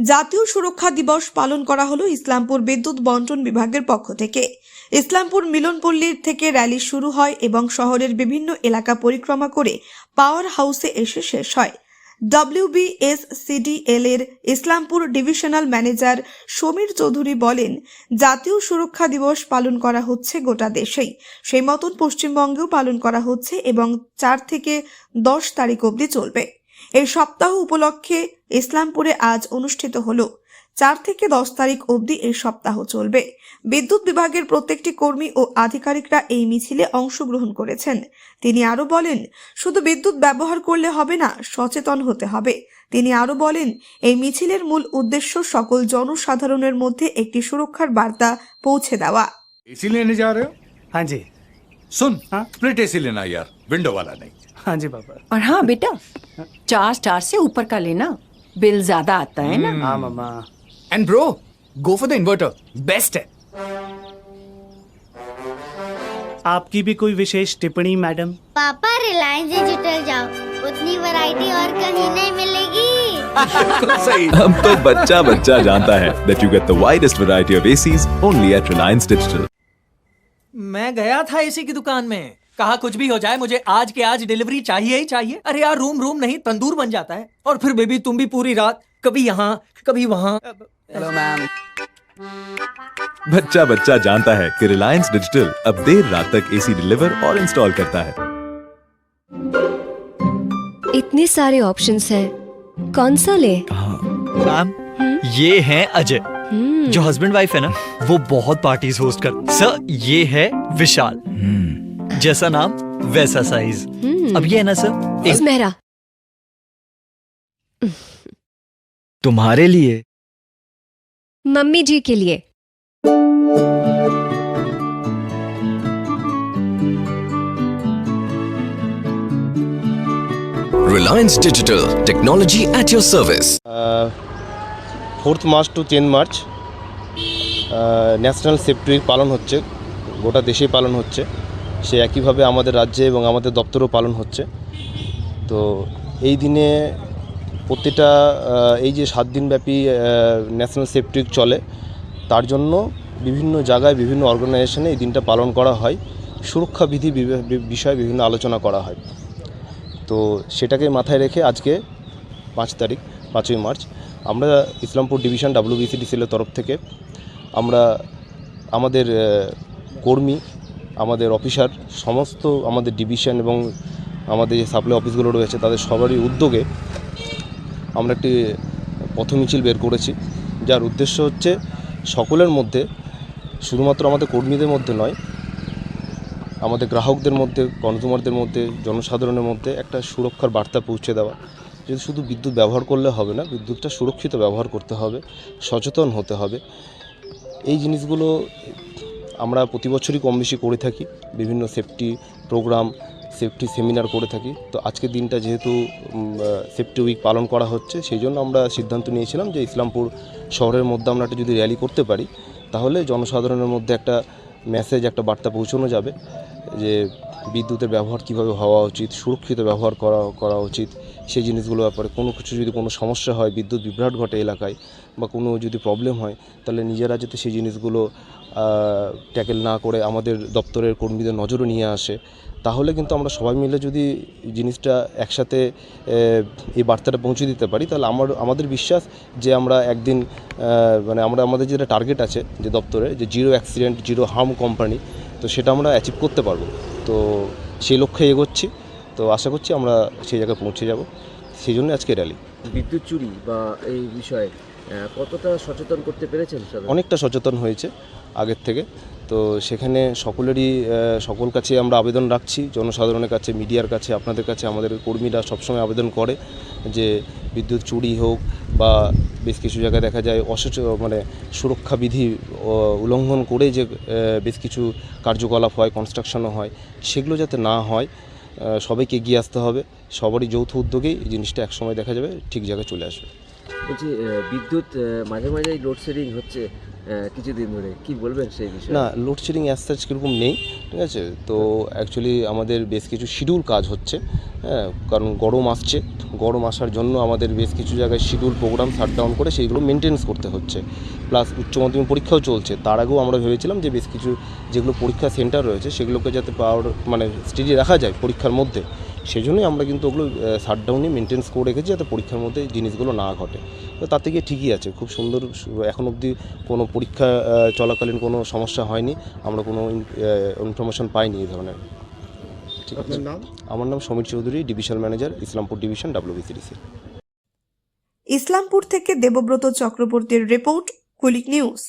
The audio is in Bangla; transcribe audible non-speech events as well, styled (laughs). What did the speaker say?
জাতীয় সুরক্ষা দিবস পালন করা হলো ইসলামপুর বিদ্যুৎ বন্টন বিভাগের পক্ষ থেকে। ইসলামপুর মিলনপল্লীর থেকে র্যালি শুরু হয় এবং শহরের বিভিন্ন এলাকা পরিক্রমা করে পাওয়ার হাউসে এসে শেষ হয়। ডব্লিউবিএসসিডিএল এর ইসলামপুর ডিভিশনাল ম্যানেজার সমীর চৌধুরী বলেন, জাতীয় সুরক্ষা দিবস পালন করা হচ্ছে গোটা দেশেই। সেই মতন পশ্চিমবঙ্গেও পালন করা হচ্ছে এবং চার থেকে দশ তারিখ অবধি চলবে। এই সপ্তাহ উপলক্ষে ইসলামপুরে আজ অনুষ্ঠিত হলো চার থেকে দশ তারিখ অবধি এই সপ্তাহ চলবে বিদ্যুৎ বিভাগের প্রত্যেকটি কর্মী ও আধিকারিকরা এই মিছিলে অংশগ্রহণ করেছেন তিনি আরো বলেন শুধু বিদ্যুৎ ব্যবহার করলে হবে না সচেতন হতে হবে তিনি আরো বলেন এই মিছিলের মূল উদ্দেশ্য সকল জনসাধারণের মধ্যে একটি সুরক্ষার বার্তা পৌঁছে দেওয়া एसी लेने जा रहे हो हाँ जी सुन हाँ? स्प्लिट एसी लेना यार विंडो वाला नहीं हाँ जी पापा और हाँ बेटा चार स्टार से ऊपर का लेना बिल ज़्यादा आता है ना? हाँ mamma and bro go for the inverter best है. आपकी भी कोई विशेष टिप्पणी मैडम? पापा रिलायंस डिजिटल जाओ। उतनी वैरायटी और कहीं नहीं मिलेगी। (laughs) सही। अब तो बच्चा बच्चा जानता है that you get the widest variety of ACs only at Reliance Digital. मैं गया था एसी की दुकान में। कहा कुछ भी हो जाए मुझे आज के आज डिलीवरी चाहिए ही चाहिए। अरे यार रूम रूम नहीं तंदूर बन जाता है। और फिर बेबी तुम भी पूरी रात कभी यहाँ कभी वहाँ। हेलो मैम बच्चा बच्चा जानता है कि Reliance Digital अब देर रात तक AC डिलीवर और इंस्टॉल करता है। इतने सारे ऑप्शंस हैं। कौन सा ले? मैम ये है अजय। हम्म, जो हस्बैंड वाइफ है ना वो बहुत पार्टीज़ होस्ट कर। सर ये है विशाल जैसा नाम वैसा साइज हम्म, अब ये है ना सर एक मेरा तुम्हारे लिए मम्मी जी के लिए Reliance Digital, technology at your service. Fourth March to ten March national safety week পালন হচ্ছে গোটা দেশেই পালন হচ্ছে সে একইভাবে আমাদের রাজ্যে এবং আমাদের দপ্তরেও পালন হচ্ছে। তো এই দিনে প্রতিটা এই যে সাত দিনব্যাপী ন্যাশনাল সেফটি চলে, তার জন্য বিভিন্ন জায়গায় বিভিন্ন অর্গানাইজেশনে এই দিনটা পালন করা হয়। সুরক্ষা বিধি বিষয়ে বিভিন্ন আলোচনা করা হয়। তো সেটাকে মাথায় রেখে আজকে পাঁচ তারিখ, পাঁচই মার্চ, আমরা ইসলামপুর ডিভিশন ডাব্লিউবিসিডিসিএলের তরফ থেকে আমরা আমাদের কর্মী আমাদের অফিসার, সমস্ত আমাদের ডিভিশন এবং আমাদের যে সাপ্লাই অফিসগুলো রয়েছে, তাদের সবারই উদ্যোগে আমরা একটি পথ মিছিল বের করেছি। যার উদ্দেশ্য হচ্ছে সকলের মধ্যে, শুধুমাত্র আমাদের কর্মীদের মধ্যে নয়, আমাদের গ্রাহকদের মধ্যে কনজিউমারদের মধ্যে, জনসাধারণের মধ্যে একটা সুরক্ষার বার্তা পৌঁছে দেওয়া। যে শুধু বিদ্যুৎ ব্যবহার করলে হবে না, বিদ্যুৎটা সুরক্ষিত ব্যবহার করতে হবে, সচেতন হতে হবে। এই জিনিসগুলো আমরা প্রতি বছরই কম বেশি করে থাকি, বিভিন্ন সেফটি প্রোগ্রাম সেফটি সেমিনার করে থাকি। তো আজকের দিনটা যেহেতু সেফটি উইক পালন করা হচ্ছে, সেই জন্য আমরা সিদ্ধান্ত নিয়েছিলাম যে ইসলামপুর শহরের মধ্যে আমরা একটা যদি র্যালি করতে পারি, তাহলে জনসাধারণের মধ্যে একটা মেসেজ একটা বার্তা পৌঁছানো যাবে যে বিদ্যুতের ব্যবহার কীভাবে হওয়া উচিত, সুরক্ষিত ব্যবহার করা করা উচিত, সেই জিনিসগুলো ব্যাপারে। কোনো কিছু যদি কোনো সমস্যা হয়, বিদ্যুৎ বিভ্রাট ঘটে এলাকায় বা কোনো যদি প্রবলেম হয়, তাহলে নিজেরা যাতে সেই জিনিসগুলো ট্যাকেল না করে আমাদের দপ্তরের কর্মীদের নজরে নিয়ে আসে, তাহলে কিন্তু আমরা সবাই মিলে যদি জিনিসটা একসাথে এই বার্তাটা পৌঁছে দিতে পারি, তাহলে আমার, আমাদের বিশ্বাস যে আমরা একদিন মানে আমরা, আমাদের যেটা টার্গেট আছে যে দপ্তরে, যে zero accident zero harm company তো সেটা আমরা অ্যাচিভ করতে পারব। তো সেই লক্ষ্যে এগোচ্ছি, তো আশা করছি আমরা সেই জায়গায় পৌঁছে যাব। সেই জন্য আজকে র্যালি বিদ্যুৎ চুরি বা এই বিষয়ে কতটা সচেতন করতে পেরেছেন অনেকটা সচেতন হয়েছে আগের থেকে। তো সেখানে সকলেরই সকল কাছে আমরা আবেদন রাখছি। জনসাধারণের কাছে মিডিয়ার কাছে আপনাদের কাছে আমাদের কর্মীরা সবসময় আবেদন করে যে বিদ্যুৎ চুরি হোক বা বেশ কিছু জায়গায় দেখা যায় অসচ মানে সুরক্ষা বিধি ও, উল্লঙ্ঘন করে যে বেশ কিছু কার্যকলাপ হয় কনস্ট্রাকশনও হয় সেগুলো যাতে না হয় সবাইকে এগিয়ে আসতে হবে। সবারই যৌথ উদ্যোগেই এই জিনিসটা একসময় দেখা যাবে ঠিক জায়গায় চলে আসবে। বলছি বিদ্যুৎ মাঝে মাঝেই লোডশেডিং হচ্ছে কিছুদিন ধরে। কি বলবেন সেই বিষয়ে? না লোডশেডিং অ্যাজ সাচ কীরকম নেই, ঠিক আছে? তো অ্যাকচুয়ালি আমাদের বেশ কিছু শিডিউল কাজ হচ্ছে হ্যাঁ? কারণ গরম আসছে, গরম আসার জন্য আমাদের বেশ কিছু জায়গায় শিডিউল প্রোগ্রাম শাটডাউন করে সেইগুলো মেনটেন্স করতে হচ্ছে। প্লাস উচ্চ মাধ্যমিক পরীক্ষাও চলছে। তার আগেও আমরা ভেবেছিলাম যে বেশ কিছু যেগুলো পরীক্ষা সেন্টার রয়েছে, সেগুলোকে যাতে পাওয়ার মানে স্টেডি রাখা যায় পরীক্ষার মধ্যে। সেই জন্যই আমরা কিন্তু ওগুলো শাটডাউনে মেনটেন্স করে রেখেছি যাতে পরীক্ষার মধ্যে জিনিসগুলো না ঘটে। তো তার থেকে ঠিকই আছে খুব সুন্দর এখন অবধি কোনো পরীক্ষা চলাকালীন কোনো সমস্যা হয়নি। আমরা কোনো ইনফরমেশন পাইনি এই ধরনের। ঠিক আছে? আমার নাম Samir Chowdhury division manager Islampur division WBCDC Islampur থেকে দেবব্রত চক্রবর্তীর রিপোর্ট কুলিক নিউজ